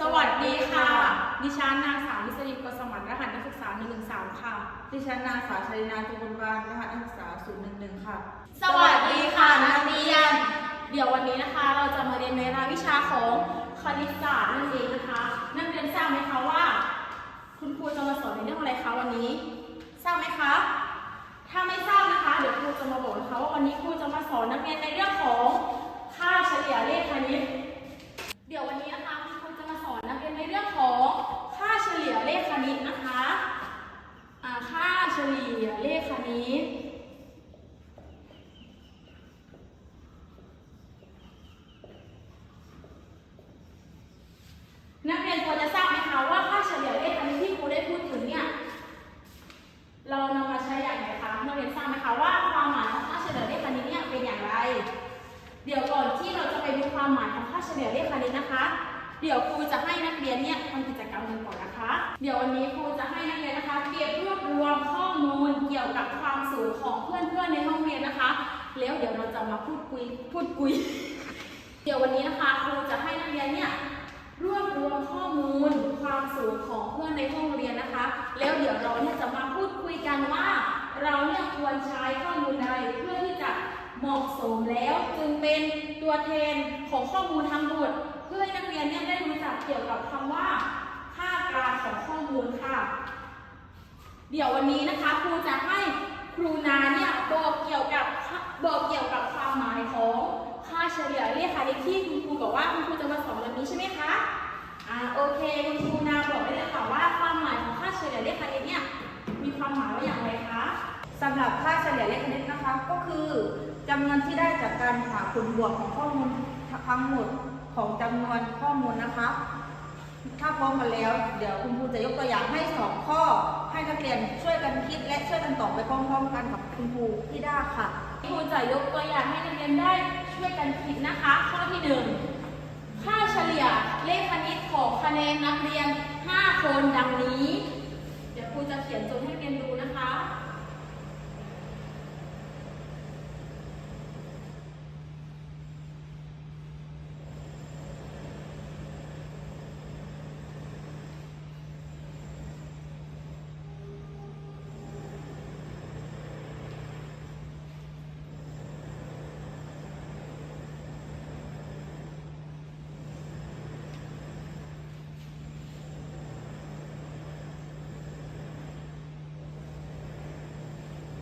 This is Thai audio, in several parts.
สวัสดีค่ะ ดิฉันนางสาวนิสรินกสมันรหัสนักศึกษา 113 ค่ะ ดิฉันนางสาวชลินาจุบุญวานรหัสนักศึกษา 011 ค่ะ สวัสดีค่ะนักเรียน เดี๋ยววันนี้นะคะเราจะมาเรียนในรายวิชาของคณิตศาสตร์นั่นเองนะคะ นักเรียนทราบไหมคะว่า คุณครูจะมาสอนในเรื่องอะไรคะวันนี้ ทราบไหมคะ ถ้าไม่ทราบนะคะ เดี๋ยวครูจะมาบอกนะคะว่าวันนี้ครูจะมาสอนนักเรียนในเรื่องของค่าเฉลี่ยเลขคณิต เดี๋ยววันนี้นะคะคุณครูจะมาสอนนักเรียนในเรื่องของค่าเฉลี่ยเลขคณิตนะคะอ่าค่าเฉลี่ยเลขคณิต นักเรียนพอจะทราบไหมคะว่าค่าเฉลี่ยเลขคณิตที่ครูได้พูดถึงเนี่ย เรานำมาใช้อย่างไรคะนักเรียนทราบไหมคะว่าความหมายของค่าเฉลี่ยเลขคณิตเนี่ยเป็นอย่างไร เดี๋ยวก่อนที่เราจะไปดู ความหมายของค่าเฉลี่ยเลขคณิตนะคะ เดี๋ยวครูจะให้นักเรียนเนี่ยทำกิจกรรมกันก่อนนะคะ เดี๋ยววันนี้ครูจะให้นักเรียนนะคะ เก็บรวบรวมข้อมูลเกี่ยวกับความสูงของเพื่อนๆในห้องเรียนนะคะ แล้วเดี๋ยวเราจะมาพูดคุยพูดคุย เดี๋ยววันนี้นะคะครูจะให้นักเรียนเนี่ยรวบรวมข้อมูลความสูงของเพื่อนในห้องเรียนนะคะ แล้วเดี๋ยวเราเนี่ยจะมาพูดคุยกันว่า เราเนี่ยควรใช้ข้อมูลใดเพื่อที่จะ เหมาะสมแล้วจึงเป็นตัวแทนของข้อมูลทั้งหมด เพื่อให้นักเรียนเนี่ยได้รู้จักเกี่ยวกับคำว่า ค่ากลางของข้อมูลค่ะ เดี๋ยววันนี้นะคะครูจะให้ครูนาเนี่ยบอกเกี่ยวกับบอกเกี่ยวกับความหมายของค่าเฉลี่ยเลขคณิตที่คุณครูบอกว่าคุณครูจะมาสอนวันนี้ใช่ไหมคะอ่าโอเคคุณครูนาบอกได้เลยค่ะว่าความหมายของค่าเฉลี่ยเลขคณิตเนี่ยมีความหมายว่าอย่างไรคะสำหรับค่าเฉลี่ยเลขคณิตนะคะ ก็คือ จำนวนที่ได้จากการหาผลบวกของข้อมูลทั้งหมดของจำนวนข้อมูลนะคะ ถ้าพร้อมกันแล้ว เดี๋ยวคุณครูจะยกตัวอย่างให้สองข้อ ให้นักเรียนช่วยกันคิดและช่วยกันตอบไปพร้อมๆกันกับคุณครูที่ได้ค่ะครูจะยกตัวอย่างให้นักเรียนได้ช่วยกันคิดนะคะ ข้อที่หนึ่งค่าเฉลี่ยเลขคณิตของคะแนนนักเรียน 5 คนดังนี้ เดี๋ยวครูจะเขียนโจทย์ให้นักเรียนดูนะคะ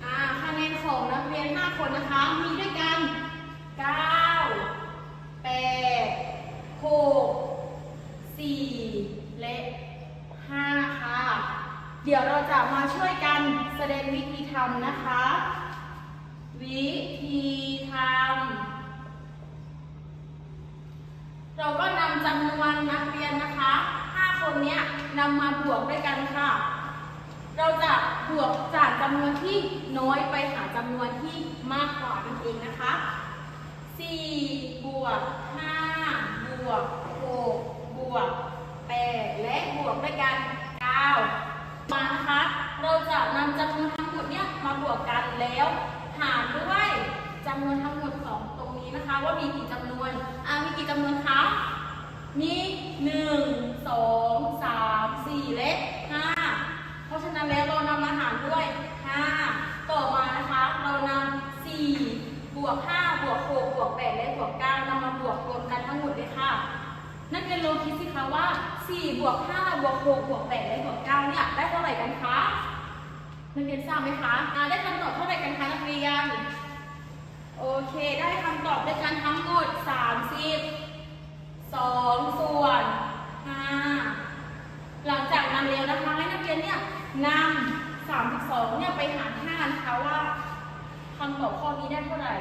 อ่าคะแนนของนักเรีย น5คนนะคะ มีด้วยกัน9 8 6 4และ5ค่ะ เดี๋ยวเราจะมาช่วยกันแสดงวิธีทำนะคะ วิธีทำเราก็นำจำนวนนักเรียนนะคะ 5 คนเนี้ยนำมาบวกด้วยกันค่ะ เราจะบวกจากจำนวนที่น้อยไปหาจำนวนที่มากกว่านั่นเองนะคะ 4 บวก 5 บวก 6 บวก 8 และบวกด้วยกัน 9 มานะคะ เราจะนำจำนวนทั้งหมดเนี่ยมาบวกกันแล้ว หารด้วยจำนวนทั้งหมดของตรงนี้นะคะ ว่ามีกี่จำนวน อ่ามีกี่จำนวนคะ มี 1 2 วกห้าบวกหกบวกแปดและบวกเก้าเนี่ยได้เท่าไหร่กันคะนักเรียนทราบไหมคะได้คำตอบเท่าไหร่กันคะนักเรียน โอเค ได้คำตอบด้วยกันทั้งหมดสามสิบสองส่วนห้าหลังจากนั้นแล้วนะคะให้นักเรียนเนี่ยนำสามสิบสองเนี่ยไปหารห้านะคะว่าคำตอบข้อนี้ได้เท่าไหร่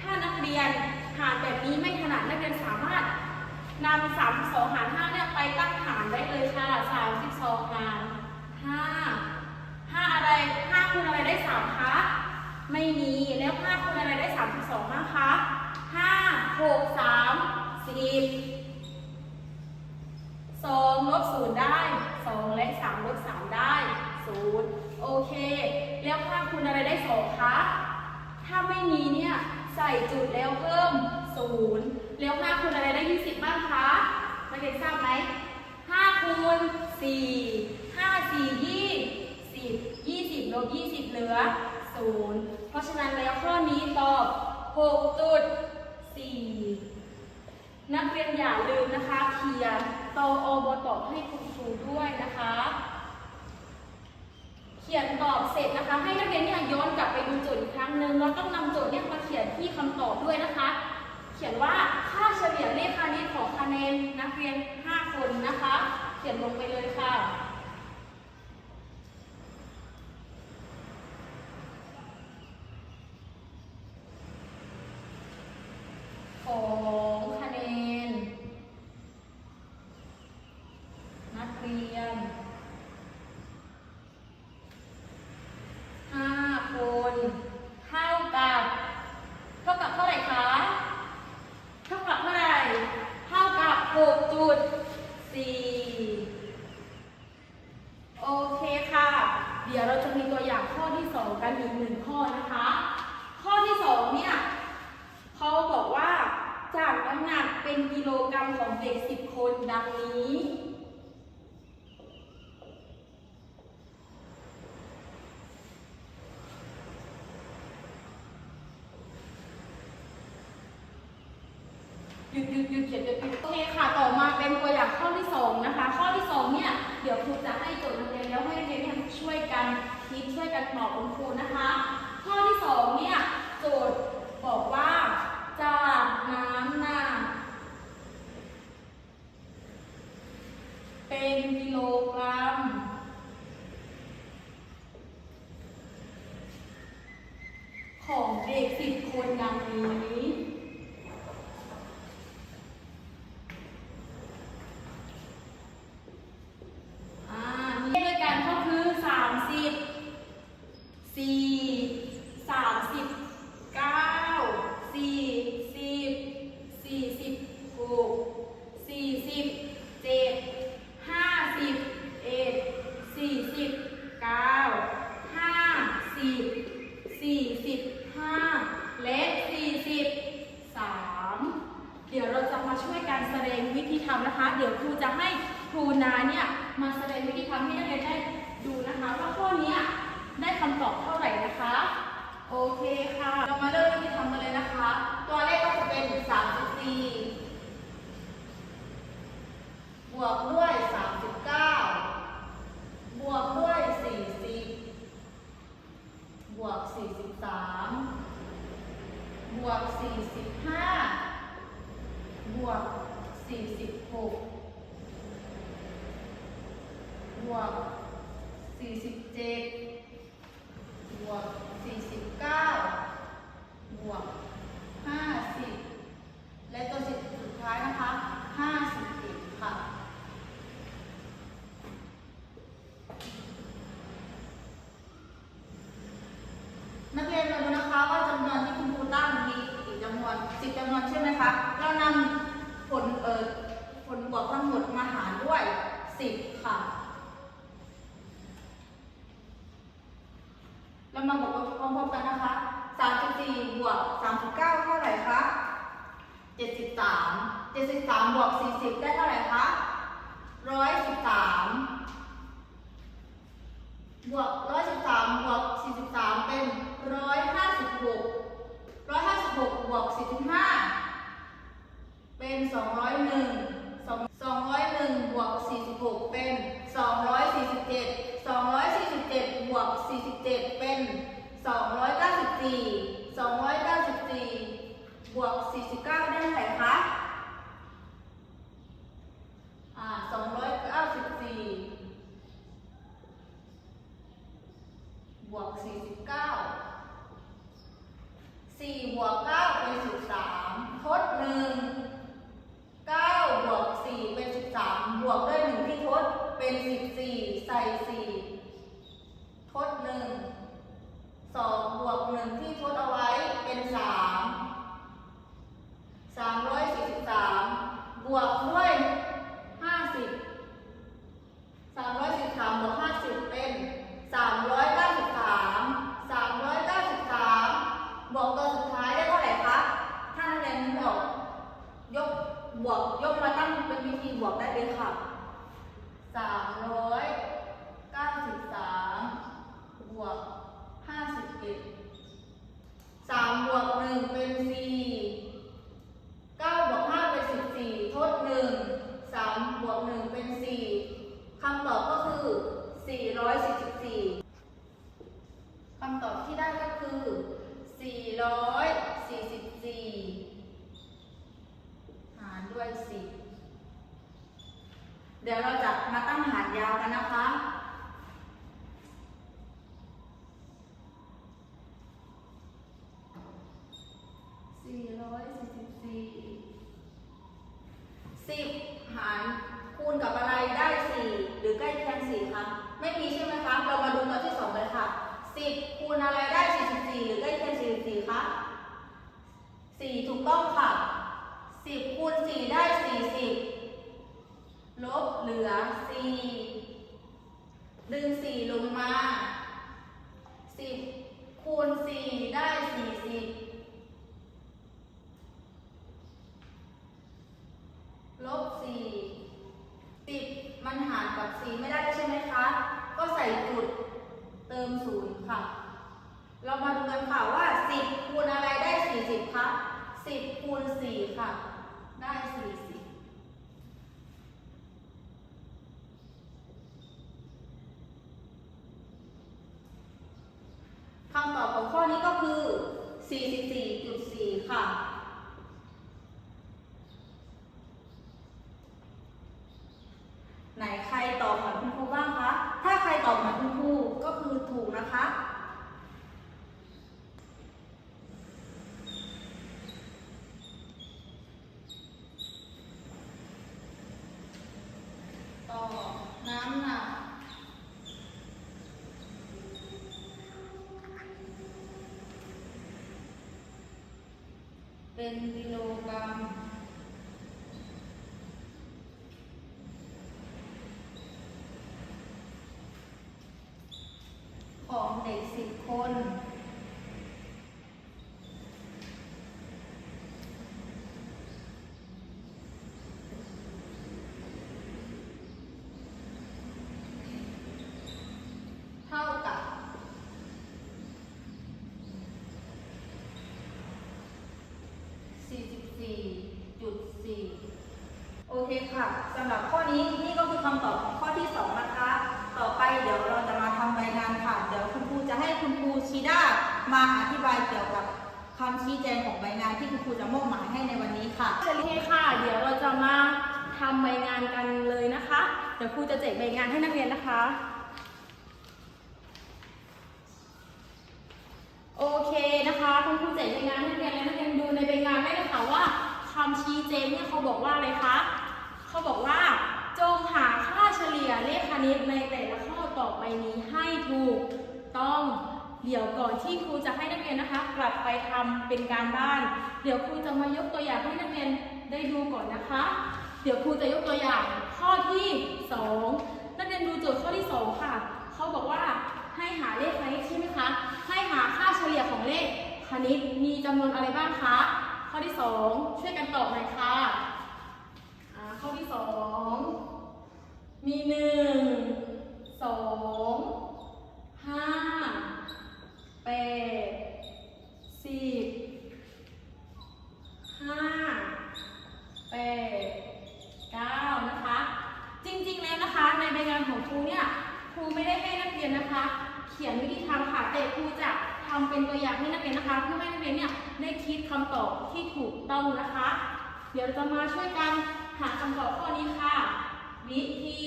ถ้านักเรียนหารแบบนี้ไม่ถนัดนักเรียนสามารถ นำสามสองหารห้าเนี่ยไปตั้งหารได้เลยค่ะสามสิบสองหารห้าห้าอะไรห้าคูณอะไรได้สามคะไม่มีแล้วห้าคูณอะไรได้สามสิบสองนะคะห้าหกสามสิบสองลบศูนย์ได้สองและสามลบสามได้ศูนย์โอเค แล้วค่าคูณอะไรได้สองคะถ้าไม่มีเนี่ยใส่จุดแล้วเพิ่มศูนย์ แล้วค่าคูณอะไรได้ยี่สิบบ้างคะนักเรียนทราบไหม5คูณสี่ห้าสี่ยี่สิบยี่สิบลบยี่สิบเหลือศูนย์เพราะฉะนั้นแล้วข้อนี้ตอบหกจุดสี่นักเรียนอย่าลืมนะคะเขียนตออบตอบให้คุณครูด้วยนะคะ เขียนตอบเสร็จนะคะ ให้นักเรียนเนี่ยย้อนกลับไปดูโจทย์อีกครั้งหนึ่งแล้วต้องนำโจทย์เนี่ยมาเขียนที่คำตอบด้วยนะคะ เขียนว่าค่าเฉลี่ยเลขคณิตของคะแนนนักเรียน 5 คนนะคะ เขียนลงไปเลยค่ะ ของคะแนน นักเรียน ห้าคน เท่ากับ เท่ากับเท่าไหร่คะ เท่ากับเท่าไหร่ เท่ากับหกจุดสี่โอเคค่ะ เดี๋ยวเราจะมีตัวอย่างข้อที่สองกันอีกหนึ่งข้อนะคะ ข้อที่สองเนี่ยเขาบอกว่าจากน้ำหนักเป็นกิโลกรัมของเด็กสิบคนดังนี้ ห ยุดหยุดหยุดเขียนหยุดหยุดโอเคค่ะ ต่อมาเป็นตัวอย่างข้อที่สองนะคะ ข้อที่สองเนี่ยเดี๋ยวครูจะให้โจทย์นักเรียนแล้วให้นักเรียนช่วยกันคิดช่วยกันตอบคุณครูนะคะ ข้อที่สองเนี่ยโจทย์บอกว่าจากน้ำหนักเป็นกิโลกรัม บวก9เป็น13ทด1 วกยกมาตั้งเป็นวิธีบวกได้เลยค่ะ สามร้อยเก้าสิบสามบวกห้าสิบเอ็ดสามบวกหนึ่งเป็นสี่เก้าบวกห้าเป็นสิบสี่ทดหนึ่งสามบวกหนึ่งเป็นสี่คำตอบก็คือสี่ร้อยสิบสี่คำตอบที่ได้ก็คือสี่ร้อยสี่สิบสี่ารด้วย 10 เดี๋ยวเราจะมาตั้งหารยาวกันนะคะ 444 10 หารคูณกับอะไรได้ 4 หรือใกล้เคียง4คะไม่มีใช่ไหมคะ เรามาดูตัวที่2เลยค่ะ 10 คูณอะไรได้ 44 หรือใกล้เคียง44คะ4ถูกต้องค่ะ 10 คูณ 4 ได้ 40 ลบเหลือ 4 ดึง 4 ลงมา 10 คูณ 4 ได้ 40怕 เป็นกิโลกรัมของเด็กสิบคน เท่ากับ 44.4 โอ เคค่ะสำหรับข้อนี้นี่ก็คือคำตอบของข้อที่ 2 นะคะ ต่อไปเดี๋ยวเราจะมาทำใบงานค่ะ เดี๋ยวคุณครูจะให้คุณครูชีด้ามาอธิบายเกี่ยวกับคำชี้แจงของใบงานที่คุณครูจะมอบหมายให้ในวันนี้ค่ะโอเคค่ะ เดี๋ยวเราจะมาทำใบงานกันเลยนะคะ เดี๋ยวครูจะแจกใบงานให้นักเรียนนะคะ โอเคนะคะคุณครูแจกใบงานให้นักเรียนและนักเรียนดูในใบงานได้เลยค่ะว่าคำชี้แจงเนี่ยเขาบอกว่าอะไรคะเขาบอกว่า จงหาค่าเฉลี่ยเลขคณิตในแต่ละข้อต่อไป นี้ให้ถูกต้องเดี๋ยวก่อนที่ครูจะให้นักเรียนนะคะ กลับไปทำเป็นการบ้าน เดี๋ยวครูจะมายกตัวอย่างให้นักเรียนได้ดูก่อนนะคะ เดี๋ยวครูจะยกตัวอย่างข้อที่สองนักเรียนดูโจทย์ข้อที่สองค่ะ เขาบอกว่าให้หาเลขคณิตใช่ไหมคะ ให้หาค่าเฉลี่ยของเลขคณิตมีจำนวนอะไรบ้างคะ ข้อที่สองช่วยกันตอบหน่อยค่ะข้อที่สองมีหนึ่ง สองห้าแปดสิบห้าแปดเก้านะคะ จริงๆแล้วนะคะในใบงานของครูเนี่ยครูไม่ได้ให้นักเรียนนะคะ เขียนวิธีทำค่ะแต่ครูจะทำเป็นตัวอย่างให้นักเรียนนะคะ เพื่อให้นักเรียนเนี่ยได้คิดคำตอบที่ถูกต้องนะคะ เดี๋ยวจะมาช่วยกันหาคำตอบข้อนี้ค่ะ วิธี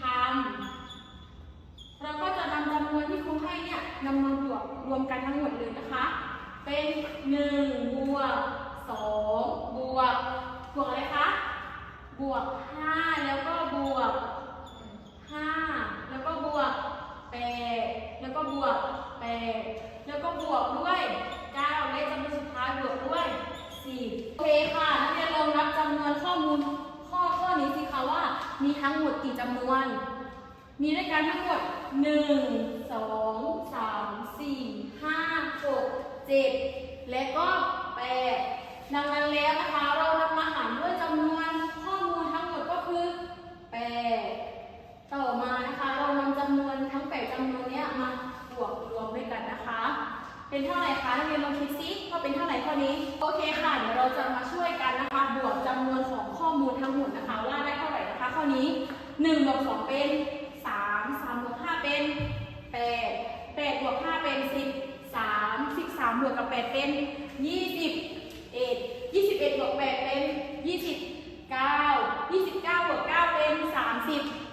ทำเราก็จะนำจำนวนที่ครูให้เนี่ยนำมาบวก รวมกันทั้งหมดเลยนะคะ เป็น1บวก2บวกบวกอะไรคะ บวก 5 แล้วก็บวก 5 แล้วก็บวก8แล้วก็บวก8แล้วก็บวกด้วย9และจำนวนสุดท้ายบวกด้วย10โอเคค่ะนักเรียนลองนับจำนวนข้อมูลข้อข้อนี้สิคะว่ามีทั้งหมดกี่จำนวน มีด้วยกันทั้งหมด 1 2 3 4 5 6 7และก็8ดังนั้นแล้วนะคะ เรานำมาหารด้วยจำนวนข้อมูลทั้งหมดก็คือ8ต่อมานะคะ เรานำจำนวนทั้ง8จำนวนนี้มาบวกรวมด้วยกันนะคะ เป็นเท่าไหร่คะนักเรียนลองคิดซิว่าเป็นเท่าไหร่ข้อนี้ โอเคค่ะ เดี๋ยวเราจะมาช่วยกันนะคะ บวกจำนวนของข้อมูลทั้งหมดนะคะ ว่าได้เท่าไหร่นะคะ ข้อนี้1บวก2เป็น 3 3บวก5เป็น 8 8บวก5เป็น 10 3 บวกกับ8เป็น20เอ็ด21บวก8เป็น29 29บวก9เป็น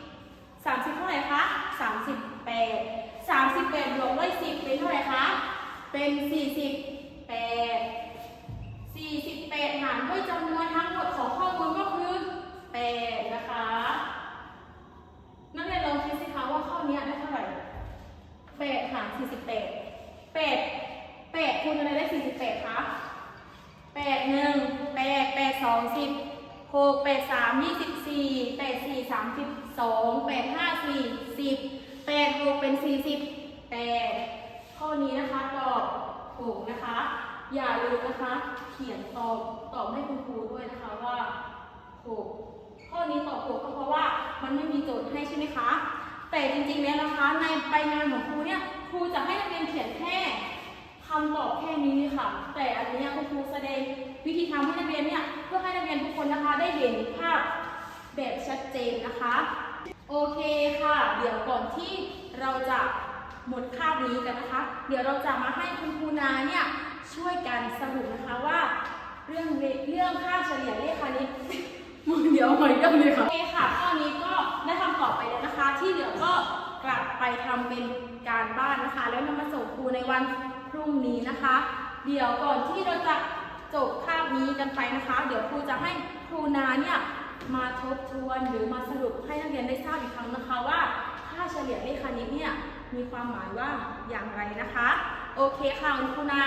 30 30เท่าไหร่คะ38 38บวกด้วย10เป็นเท่าไหร่คะเป็น 48 48 หารด้วยจำนวนทั้งหมดของข้อมูลก็คือ 8 นะคะ นักเรียนลองคิดสิคะว่าข้อนี้ได้เท่าไหร่ 8 หาร 48 8 8คูณอะไรได้ 48 คะ 8 1 8 8 2 10 6 8 3 24 8 4 32 8 5 4 10 8 6 เป็น 40 8 ข้อนี้นะคะตอบถูกนะคะ อย่าลืมนะคะ เขียนตอบตอบให้คุณครูด้วยนะคะว่าถูกข้อนี้ตอบถูกก็เพราะว่ามันไม่มีโจทย์ให้ใช่ไหมคะ แต่จริงๆแล้วนะคะในใบงานของครูเนี่ยครูจะให้นักเรียนเขียนแค่คำตอบแค่นี้ค่ะ แต่อันนี้ยคุณครูแสดงวิธีทำให้นักเรียนเนี่ยเพื่อให้นักเรียนทุกคนนะคะได้เห็นภาพแบบชัดเจนนะคะ โอเคค่ะ เดี๋ยวก่อนที่เราจะหมดคาบนี้กันนะคะ เดี๋ยวเราจะมาให้คุณครูนาเนี่ย ช่วยกันสรุปนะคะว่าเรื่องเรเรื่องค่าเฉลี่ยเลขคณิตมึงเดี๋ยวหอยกันเลยค่ะโอเคค่ะข้อนี้ก็ได้คำตอบไปแล้วนะคะ ที่เหลือก็กลับไปทำเป็นการบ้านนะคะ แล้วนำมาส่งครูในวันพรุ่งนี้นะคะ เดี๋ยวก่อนที่เราจะจบคาบนี้กันไปนะคะ เดี๋ยวครูจะให้ครูนาเนี่ยมาทบทวนหรือมาสรุปให้นักเรียนได้ทราบอีกครั้งนะคะว่าค่าเฉลี่ยเลขคณิตเนี่ยมีความหมายว่าอย่างไรนะคะ โอเคค่ะคุณครูนา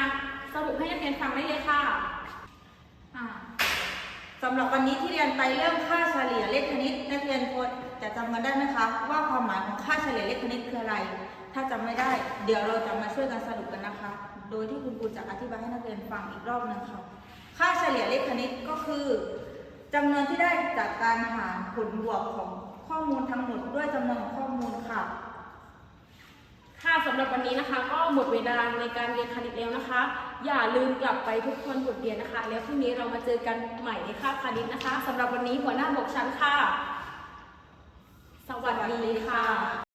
สรุปให้นักเรียนฟังได้เลยค่ะอ่าสำหรับวันนี้ที่เรียนไปเรื่องค่าเฉลี่ยเลขคณิตนักเรียนพอจะจำกันได้ไหมคะ ว่าความหมายของค่าเฉลี่ยเลขคณิตคืออะไร ถ้าจำไม่ได้ เดี๋ยวเราจะมาช่วยกันสรุปกันนะคะ โดยที่คุณครูจะอธิบายให้นักเรียนฟังอีกรอบหนึงค่ะค่าเฉลี่ยเลขคณิตก็คือจำนวนที่ได้จากการหารผลบวกของข้อมูลทั้งหมดด้วยจำนวนของข้อมูลค่ะค่ะสำหรับวันนี้นะคะ ก็หมดเวลาในการเรียนคณิตแล้วนะคะ อย่าลืมกลับไปทุกคนบทเรียนนะคะ แล้วพรุ่งนี้เรามาเจอกันใหม่ในคาบคณิตนะคะสำหรับวันนี้หัวหน้าบกชั้นค่ะ สวัสดีค่ะ